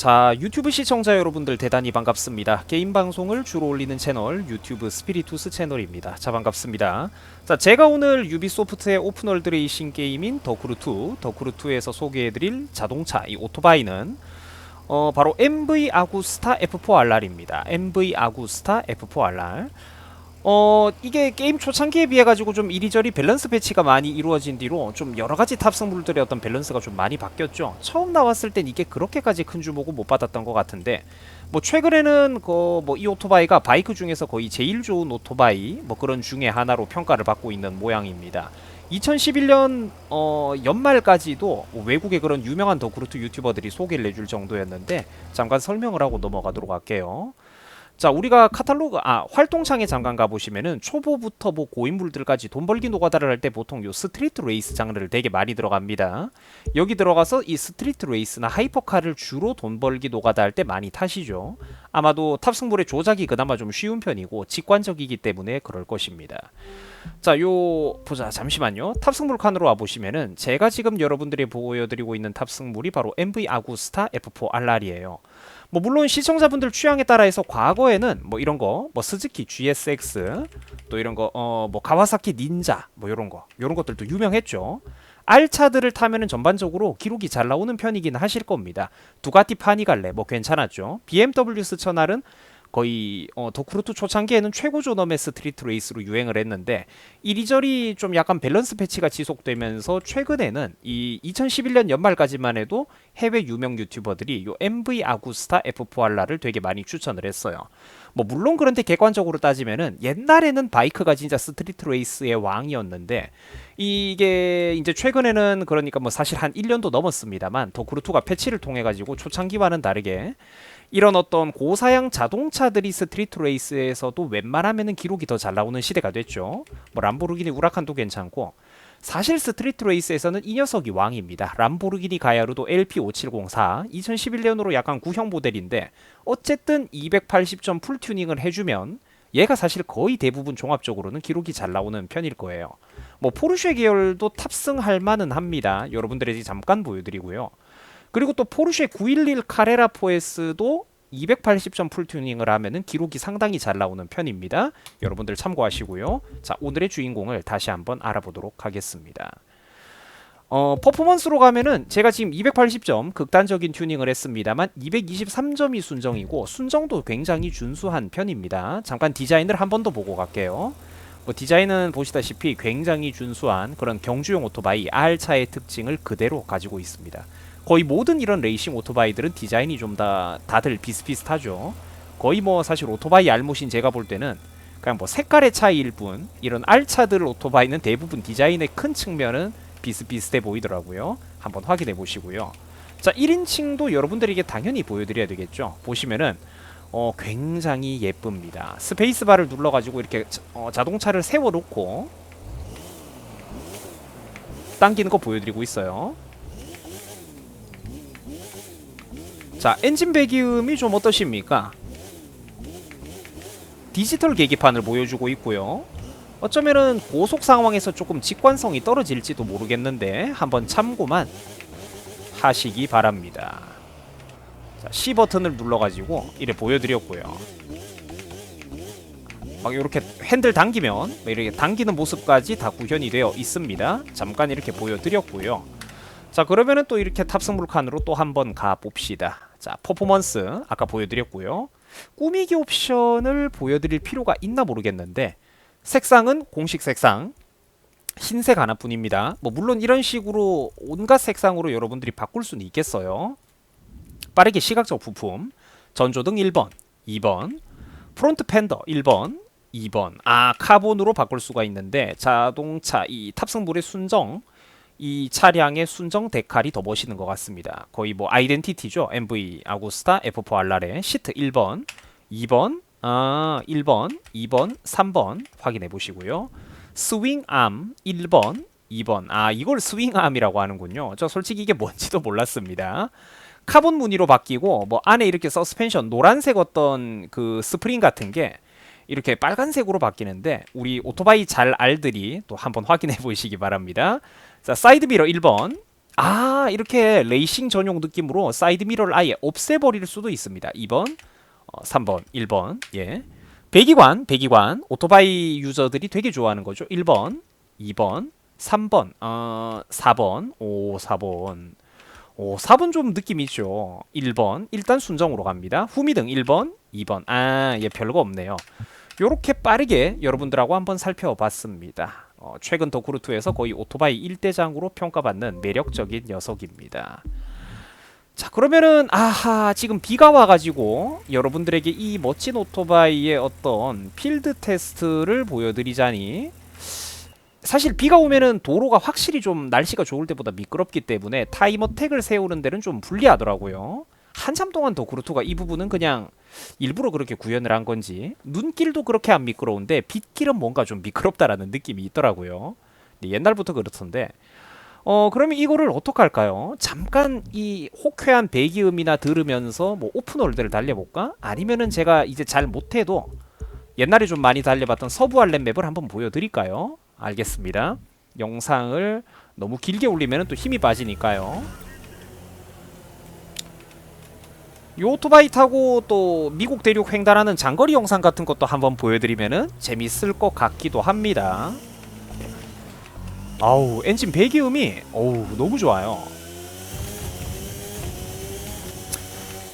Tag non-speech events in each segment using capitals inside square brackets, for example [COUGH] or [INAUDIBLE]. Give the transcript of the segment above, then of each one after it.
자 유튜브 시청자 여러분들 대단히 반갑습니다. 게임 방송을 주로 올리는 채널 유튜브 스피리투스 채널입니다. 자 반갑습니다. 자 제가 오늘 유비소프트의 오픈월드 레이싱 게임인 더크루2 더크루2에서 소개해드릴 자동차 이 오토바이는 어 바로 MV 아구스타 F4RR입니다. MV 아구스타 F4RR 어 이게 게임 초창기에 비해 가지고 좀 이리저리 밸런스 배치가 많이 이루어진 뒤로 좀 여러 가지 탑승물들의 어떤 밸런스가 좀 많이 바뀌었죠. 처음 나왔을 땐 이게 그렇게까지 큰 주목을 못 받았던 것 같은데 뭐 최근에는 그 뭐 이 오토바이가 바이크 중에서 거의 제일 좋은 오토바이 뭐 그런 중에 하나로 평가를 받고 있는 모양입니다. 2011년 어 연말까지도 뭐 외국의 그런 유명한 더그루트 유튜버들이 소개를 해줄 정도였는데 잠깐 설명을 하고 넘어가도록 할게요. 자 우리가 카탈로그 아 활동창에 잠깐 가보시면은 초보부터 뭐 고인물들까지 돈 벌기 노가다를 할 때 보통 요 스트리트 레이스 장르를 되게 많이 들어갑니다. 여기 들어가서 이 스트리트 레이스나 하이퍼카를 주로 돈 벌기 노가다 할 때 많이 타시죠. 아마도 탑승물의 조작이 그나마 좀 쉬운 편이고 직관적이기 때문에 그럴 것입니다. 자 요 보자 잠시만요. 탑승물 칸으로 와보시면은 제가 지금 여러분들이 보여드리고 있는 탑승물이 바로 MV 아구스타 F4 RR이에요 뭐 물론 시청자분들 취향에 따라서 과거에는 뭐 이런 거 뭐 스즈키 GSX 또 이런 거 어 뭐 가와사키 닌자 뭐 이런 거 이런 것들도 유명했죠. 알차들을 타면은 전반적으로 기록이 잘 나오는 편이긴 하실 겁니다. 두가티 파니갈레 뭐 괜찮았죠. BMW 스천알은 거의 어, 더크루트 초창기에는 최고 존엄의 스트리트 레이스로 유행을 했는데 이리저리 좀 약간 밸런스 패치가 지속되면서 최근에는 이 2011년 연말까지만 해도 해외 유명 유튜버들이 요 MV 아구스타 F4RR을 되게 많이 추천을 했어요. 뭐 물론 그런데 객관적으로 따지면은 옛날에는 바이크가 진짜 스트리트 레이스의 왕이었는데 이게 이제 최근에는 그러니까 뭐 사실 한 1년도 넘었습니다만 더크루트가 패치를 통해 가지고 초창기와는 다르게 이런 어떤 고사양 자동차들이 스트리트 레이스에서도 웬만하면은 기록이 더 잘 나오는 시대가 됐죠. 뭐 람보르기니 우라칸도 괜찮고 사실 스트리트 레이스에서는 이 녀석이 왕입니다. 람보르기니 가야루도 LP5704 2011년으로 약간 구형 모델인데 어쨌든 280점 풀 튜닝을 해주면 얘가 사실 거의 대부분 종합적으로는 기록이 잘 나오는 편일 거예요. 뭐 포르쉐 계열도 탑승할 만은 합니다. 여러분들에게 잠깐 보여드리고요. 그리고 또 포르쉐 911 카레라 4S도 280점 풀 튜닝을 하면은 기록이 상당히 잘 나오는 편입니다. 여러분들 참고하시고요. 자, 오늘의 주인공을 다시 한번 알아보도록 하겠습니다. 어, 퍼포먼스로 가면은 제가 지금 280점 극단적인 튜닝을 했습니다만 223점이 순정이고 순정도 굉장히 준수한 편입니다. 잠깐 디자인을 한 번 더 보고 갈게요. 뭐 디자인은 보시다시피 굉장히 준수한 그런 경주용 오토바이 R차의 특징을 그대로 가지고 있습니다. 거의 모든 이런 레이싱 오토바이들은 디자인이 좀 다 다들 비슷비슷하죠. 거의 뭐 사실 오토바이 알못인 제가 볼 때는 그냥 뭐 색깔의 차이일 뿐 이런 알차들 오토바이는 대부분 디자인의 큰 측면은 비슷비슷해 보이더라고요. 한번 확인해 보시고요. 자 1인칭도 여러분들에게 당연히 보여드려야 되겠죠. 보시면은 어, 굉장히 예쁩니다. 스페이스바를 눌러가지고 이렇게 자, 어, 자동차를 세워놓고 당기는 거 보여드리고 있어요. 자 엔진 배기음이 좀 어떠십니까? 디지털 계기판을 보여주고 있고요. 어쩌면은 고속 상황에서 조금 직관성이 떨어질지도 모르겠는데 한번 참고만 하시기 바랍니다. 자, C 버튼을 눌러가지고 이래 보여드렸고요. 막 이렇게 핸들 당기면 이렇게 당기는 모습까지 다 구현이 되어 있습니다. 잠깐 이렇게 보여드렸고요. 자 그러면은 또 이렇게 탑승물 칸으로 또 한번 가 봅시다. 자 퍼포먼스 아까 보여드렸고요. 꾸미기 옵션을 보여드릴 필요가 있나 모르겠는데 색상은 공식 색상 흰색 하나뿐입니다. 뭐 물론 이런 식으로 온갖 색상으로 여러분들이 바꿀 수는 있겠어요. 빠르게 시각적 부품 전조등 1번, 2번, 프론트 팬더 1번, 2번. 아 카본으로 바꿀 수가 있는데 자동차 이 탑승물의 순정 이 차량의 순정 데칼이 더 멋있는 것 같습니다. 거의 뭐 아이덴티티죠. MV 아구스타 F4 알라레 시트 1번, 2번, 아 1번, 2번, 3번 확인해 보시고요. 스윙 암 1번, 2번. 아 이걸 스윙 암이라고 하는군요. 저 솔직히 이게 뭔지도 몰랐습니다. 카본 무늬로 바뀌고 뭐 안에 이렇게 서스펜션 노란색 어떤 그 스프링 같은 게 이렇게 빨간색으로 바뀌는데 우리 오토바이 잘 알들이 또 한번 확인해 보시기 바랍니다. 자, 사이드 미러 1번, 아 이렇게 레이싱 전용 느낌으로 사이드 미러를 아예 없애버릴 수도 있습니다. 2번 어, 3번 1번. 예. 배기관 배기관. 오토바이 유저들이 되게 좋아하는 거죠. 1번 2번 3번 어 4번. 오 4번. 오 4번 좀 느낌 있죠. 1번 일단 순정으로 갑니다. 후미등 1번 2번. 아예 별거 없네요 요렇게 빠르게 여러분들하고 한번 살펴봤습니다. 어, 최근 덕후루트에서 거의 오토바이 1대장으로 평가받는 매력적인 녀석입니다. 자 그러면은 아하 지금 비가 와가지고 여러분들에게 이 멋진 오토바이의 어떤 필드 테스트를 보여드리자니 사실 비가 오면은 도로가 확실히 좀 날씨가 좋을 때보다 미끄럽기 때문에 타임어택을 세우는 데는 좀 불리하더라고요 한참 동안 더그루트가 이 부분은 그냥 일부러 그렇게 구현을 한 건지 눈길도 그렇게 안 미끄러운데 빗길은 뭔가 좀 미끄럽다라는 느낌이 있더라고요 네, 옛날부터 그렇던데 어 그러면 이거를 어떻게 할까요? 잠깐 이 호쾌한 배기음이나 들으면서 뭐 오픈월드를 달려볼까? 아니면은 제가 이제 잘 못해도 옛날에 좀 많이 달려봤던 서부 알렘 맵을 한번 보여드릴까요? 알겠습니다. 영상을 너무 길게 올리면 또 힘이 빠지니까요. 이 오토바이 타고 또 미국 대륙 횡단하는 장거리 영상 같은 것도 한번 보여드리면은 재밌을 것 같기도 합니다. 아우 엔진 배기음이 어우 너무 좋아요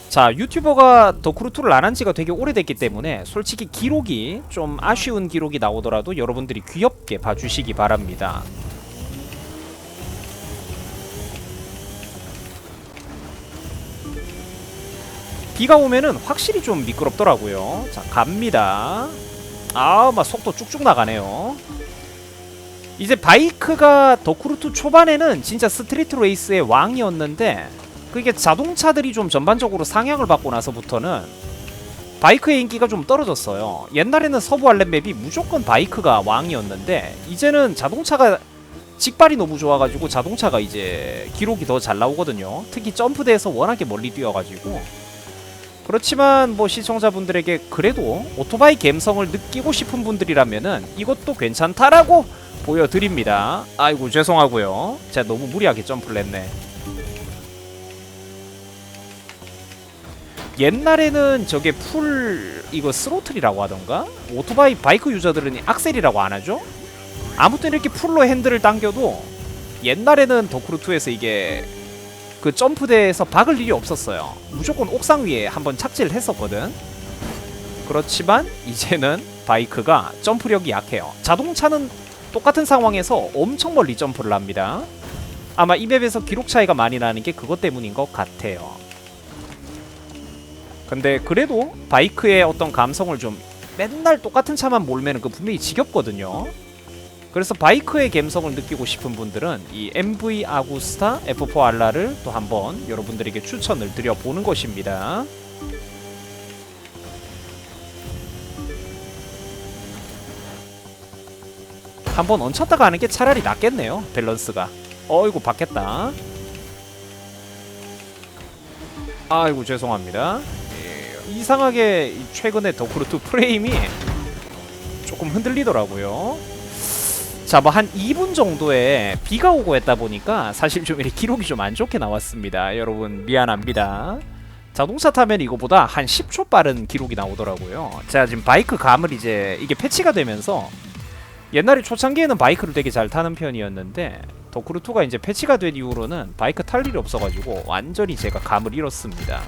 자 유튜버가 더크루트를 안 한 지가 되게 오래됐기 때문에 솔직히 기록이 좀 아쉬운 기록이 나오더라도 여러분들이 귀엽게 봐주시기 바랍니다 비가 오면은 확실히 좀 미끄럽더라고요 자 갑니다 아 막 속도 쭉쭉 나가네요 이제 바이크가 더크루트 초반에는 진짜 스트리트 레이스의 왕이었는데 그게 자동차들이 좀 전반적으로 상향을 받고 나서부터는 바이크의 인기가 좀 떨어졌어요. 옛날에는 서부 알렘 맵이 무조건 바이크가 왕이었는데 이제는 자동차가 직발이 너무 좋아가지고 자동차가 이제 기록이 더 잘 나오거든요. 특히 점프대에서 워낙에 멀리 뛰어가지고 그렇지만 뭐 시청자분들에게 그래도 오토바이 감성을 느끼고 싶은 분들이라면은 이것도 괜찮다라고 보여드립니다. 아이고 죄송하고요. 제가 너무 무리하게 점프를 했네. 옛날에는 저게 풀 이거 스로틀이라고 하던가 오토바이 바이크 유저들은 악셀이라고 안 하죠? 아무튼 이렇게 풀로 핸들을 당겨도 옛날에는 더크루2에서 이게 그 점프대에서 박을 일이 없었어요. 무조건 옥상 위에 한번 착지를 했었거든. 그렇지만 이제는 바이크가 점프력이 약해요. 자동차는 똑같은 상황에서 엄청 멀리 점프를 합니다. 아마 이 맵에서 기록 차이가 많이 나는 게 그것 때문인 것 같아요. 근데 그래도 바이크의 어떤 감성을 좀 맨날 똑같은 차만 몰면은 그 분명히 지겹거든요. 그래서 바이크의 감성을 느끼고 싶은 분들은 이 MV 아구스타 F4 알라를 또 한번 여러분들에게 추천을 드려보는 것입니다. 한번 얹혔다가 하는 게 차라리 낫겠네요. 밸런스가. 어이구 받겠다. 아이고 죄송합니다. 예, 이상하게 최근에 더크루트 프레임이 조금 흔들리더라고요. 자, 뭐 한 2분 정도에 비가 오고 했다 보니까 사실 좀 이렇게 기록이 좀 안 좋게 나왔습니다. 여러분 미안합니다. 자동차 타면 이거보다 한 10초 빠른 기록이 나오더라고요. 제가 지금 바이크 감을 이제 이게 패치가 되면서 옛날에 초창기에는 바이크를 되게 잘 타는 편이었는데 더크루2가 이제 패치가 된 이후로는 바이크 탈 일이 없어가지고 완전히 제가 감을 잃었습니다.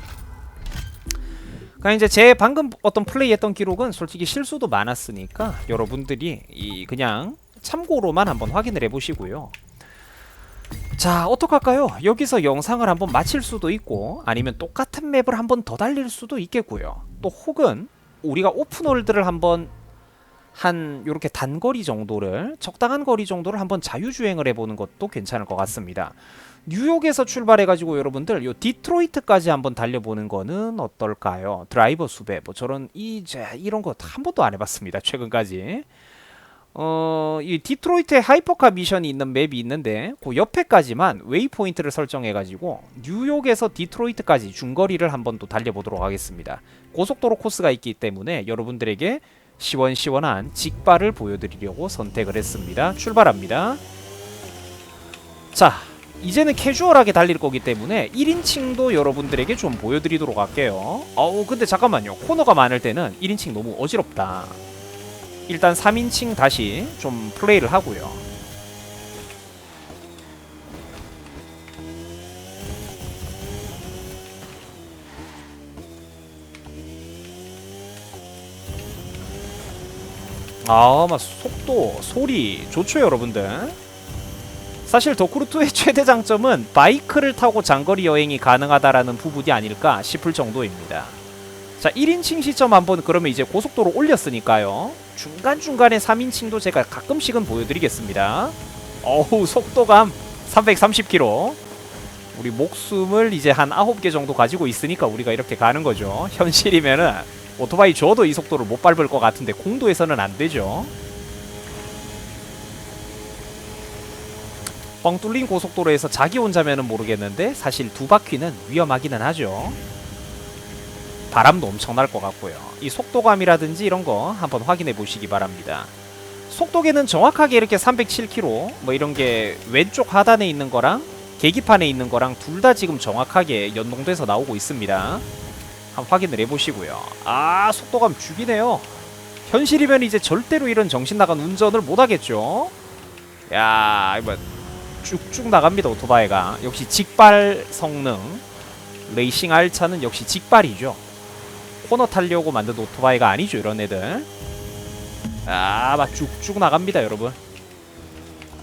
그러니까 이제 제 방금 어떤 플레이했던 기록은 솔직히 실수도 많았으니까 여러분들이 이 그냥 참고로만 한번 확인을 해보시고요. 자 어떡할까요? 여기서 영상을 한번 마칠 수도 있고 아니면 똑같은 맵을 한번 더 달릴 수도 있겠고요. 또 혹은 우리가 오픈월드를 한번 한 요렇게 단거리 정도를 적당한 거리 정도를 한번 자유주행을 해보는 것도 괜찮을 것 같습니다. 뉴욕에서 출발해가지고 여러분들 요 디트로이트까지 한번 달려보는 거는 어떨까요? 드라이버 수배 뭐 저런 이제 이런 거 한 번도 안 해봤습니다. 최근까지. 어, 이 디트로이트에 하이퍼카 미션이 있는 맵이 있는데 그 옆에까지만 웨이포인트를 설정해가지고 뉴욕에서 디트로이트까지 중거리를 한번 또 달려보도록 하겠습니다. 고속도로 코스가 있기 때문에 여러분들에게 시원시원한 직발을 보여드리려고 선택을 했습니다. 출발합니다. 자, 이제는 캐주얼하게 달릴 거기 때문에 1인칭도 여러분들에게 좀 보여드리도록 할게요. 어우 근데 잠깐만요. 코너가 많을 때는 1인칭 너무 어지럽다. 일단 3인칭 다시 좀 플레이를 하고요. 아, 막 속도, 소리 좋죠, 여러분들. 사실 도쿠르2의 [LAUGHS] 최대 장점은 바이크를 타고 장거리 여행이 가능하다라는 부분이 아닐까 싶을 정도입니다. 자, 1인칭 시점 한번 그러면 이제 고속도로 올렸으니까요. 중간중간에 3인칭도 제가 가끔씩은 보여드리겠습니다. 어우, 속도감 330km. 우리 목숨을 이제 한 9개 정도 가지고 있으니까 우리가 이렇게 가는 거죠. 현실이면은 오토바이 줘도 이 속도를 못 밟을 것 같은데 공도에서는 안 되죠. 뻥 뚫린 고속도로에서 자기 혼자면은 모르겠는데 사실 두 바퀴는 위험하기는 하죠. 바람도 엄청날 것 같고요. 이 속도감이라든지 이런 거 한번 확인해 보시기 바랍니다. 속도계는 정확하게 이렇게 307km 뭐 이런 게 왼쪽 하단에 있는 거랑 계기판에 있는 거랑 둘 다 지금 정확하게 연동돼서 나오고 있습니다. 한번 확인을 해보시고요. 아 속도감 죽이네요. 현실이면 이제 절대로 이런 정신 나간 운전을 못 하겠죠. 야 이거 쭉쭉 나갑니다 오토바이가 역시 직발 성능 레이싱 알차는 역시 직발이죠. 코너 타려고 만든 오토바이가 아니죠 이런 애들. 아막 쭉쭉 나갑니다 여러분.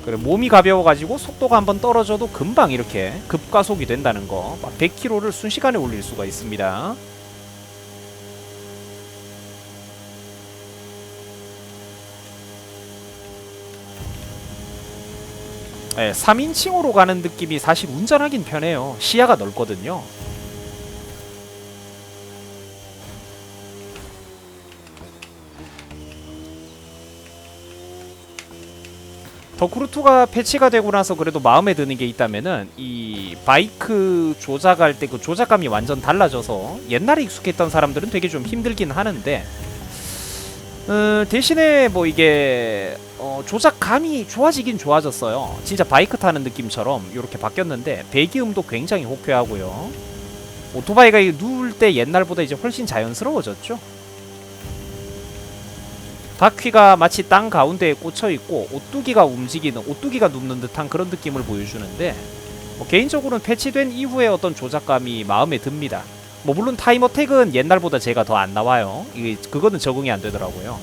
그래 몸이 가벼워가지고 속도가 한번 떨어져도 금방 이렇게 급가속이 된다는 거. 막 100km를 순식간에 올릴 수가 있습니다. 네, 3인칭으로 가는 느낌이 사실 운전하긴 편해요. 시야가 넓거든요. 더크루2가 패치가 되고 나서 그래도 마음에 드는 게 있다면은 이 바이크 조작할 때 그 조작감이 완전 달라져서 옛날에 익숙했던 사람들은 되게 좀 힘들긴 하는데 어, 대신에 뭐 이게 어, 조작감이 좋아지긴 좋아졌어요. 진짜 바이크 타는 느낌처럼 이렇게 바뀌었는데 배기음도 굉장히 호쾌하고요. 오토바이가 누울 때 옛날보다 이제 훨씬 자연스러워졌죠. 바퀴가 마치 땅 가운데에 꽂혀 있고 오뚜기가 움직이는 오뚜기가 눕는 듯한 그런 느낌을 보여주는데 뭐 개인적으로는 패치된 이후에 어떤 조작감이 마음에 듭니다. 뭐 물론 타임어택은 옛날보다 제가 더 안 나와요. 그거는 적응이 안 되더라고요.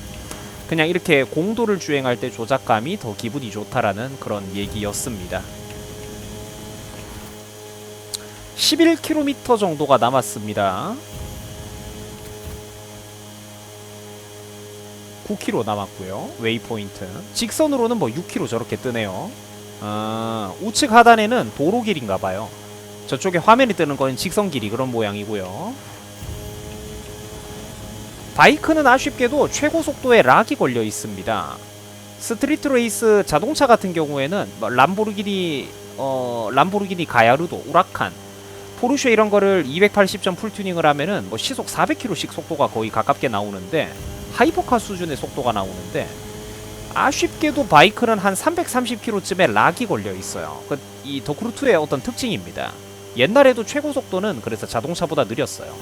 그냥 이렇게 공도를 주행할 때 조작감이 더 기분이 좋다라는 그런 얘기였습니다. 11km 정도가 남았습니다. 9km 남았고요. 웨이포인트. 직선으로는 뭐 6km 저렇게 뜨네요. 아, 우측 하단에는 도로 길인가 봐요. 저쪽에 화면이 뜨는 건 직선 길이 그런 모양이고요. 바이크는 아쉽게도 최고 속도에 락이 걸려 있습니다. 스트리트 레이스 자동차 같은 경우에는 뭐 람보르기니 어 람보르기니 가야르도 우라칸 포르쉐 이런 거를 280점 풀 튜닝을 하면은 뭐 시속 400km씩 속도가 거의 가깝게 나오는데 하이퍼카 수준의 속도가 나오는데 아쉽게도 바이크는 한 330km쯤에 락이 걸려 있어요. 그이 더크루2의 어떤 특징입니다. 옛날에도 최고 속도는 그래서 자동차보다 느렸어요.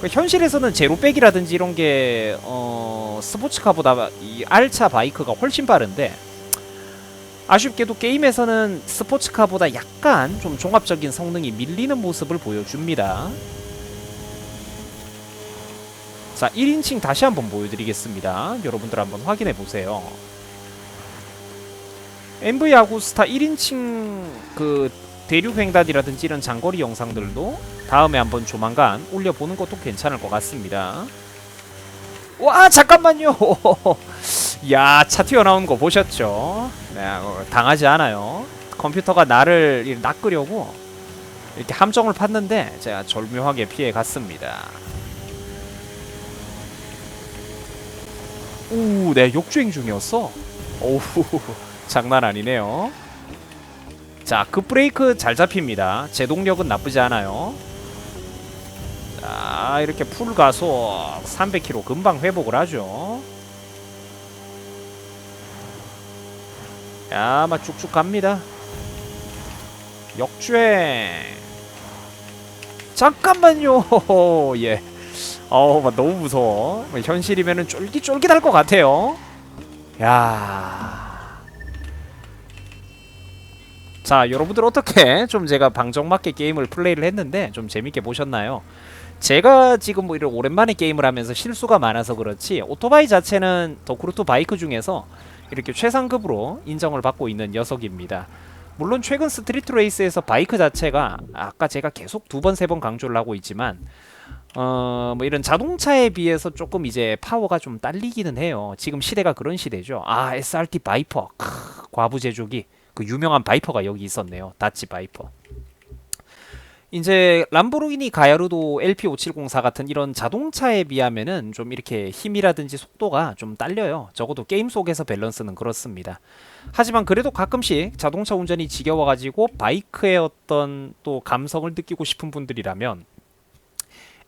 그 현실에서는 제로백이라든지 이런 게 어, 스포츠카보다 이 알차 바이크가 훨씬 빠른데 아쉽게도 게임에서는 스포츠카보다 약간 좀 종합적인 성능이 밀리는 모습을 보여줍니다. 자, 1인칭 다시 한번 보여드리겠습니다. 여러분들 한번 확인해 보세요. MV 아구스타 1인칭 그 대륙 횡단이라든지 이런 장거리 영상들도 다음에 한번 조만간 올려보는 것도 괜찮을 것 같습니다. 와 잠깐만요. [LAUGHS] 야차 튀어나온 거 보셨죠? 네, 어, 당하지 않아요. 컴퓨터가 나를 낚으려고 이렇게 함정을 팠는데 제가 절묘하게 피해 갔습니다. 오, 네 역주행 중이었어. 오우 장난 아니네요. 자, 급브레이크 잘 잡힙니다. 제동력은 나쁘지 않아요. 자, 이렇게 풀 가속 300km 금방 회복을 하죠. 야, 막 쭉쭉 갑니다. 역주행. 잠깐만요. [LAUGHS] 예. 어우, 막 너무 무서워. 뭐 현실이면은 쫄깃쫄깃할 것 같아요. 야. 자, 여러분들 어떻게 좀 제가 방정맞게 게임을 플레이를 했는데 좀 재밌게 보셨나요? 제가 지금 뭐 이런 오랜만에 게임을 하면서 실수가 많아서 그렇지 오토바이 자체는 더크루트 바이크 중에서 이렇게 최상급으로 인정을 받고 있는 녀석입니다. 물론 최근 스트리트 레이스에서 바이크 자체가 아까 제가 계속 두 번 세 번 강조를 하고 있지만 어 뭐 이런 자동차에 비해서 조금 이제 파워가 좀 딸리기는 해요. 지금 시대가 그런 시대죠. 아 SRT 바이퍼 크, 과부 제조기 그 유명한 바이퍼가 여기 있었네요. 다치 바이퍼. 이제 람보르기니 가야루도 LP570사 같은 이런 자동차에 비하면은 좀 이렇게 힘이라든지 속도가 좀 딸려요. 적어도 게임 속에서 밸런스는 그렇습니다. 하지만 그래도 가끔씩 자동차 운전이 지겨워가지고 바이크의 어떤 또 감성을 느끼고 싶은 분들이라면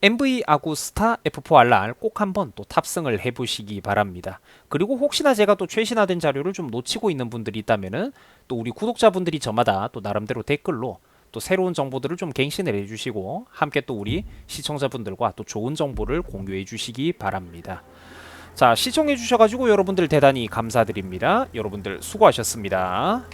MV 아구스타 F4RR 꼭 한번 또 탑승을 해보시기 바랍니다. 그리고 혹시나 제가 또 최신화된 자료를 좀 놓치고 있는 분들이 있다면은 또 우리 구독자분들이 저마다 또 나름대로 댓글로 또 새로운 정보들을 좀 갱신을 해주시고 함께 또 우리 시청자분들과 또 좋은 정보를 공유해 주시기 바랍니다. 자 시청해 주셔가지고 여러분들 대단히 감사드립니다. 여러분들 수고하셨습니다.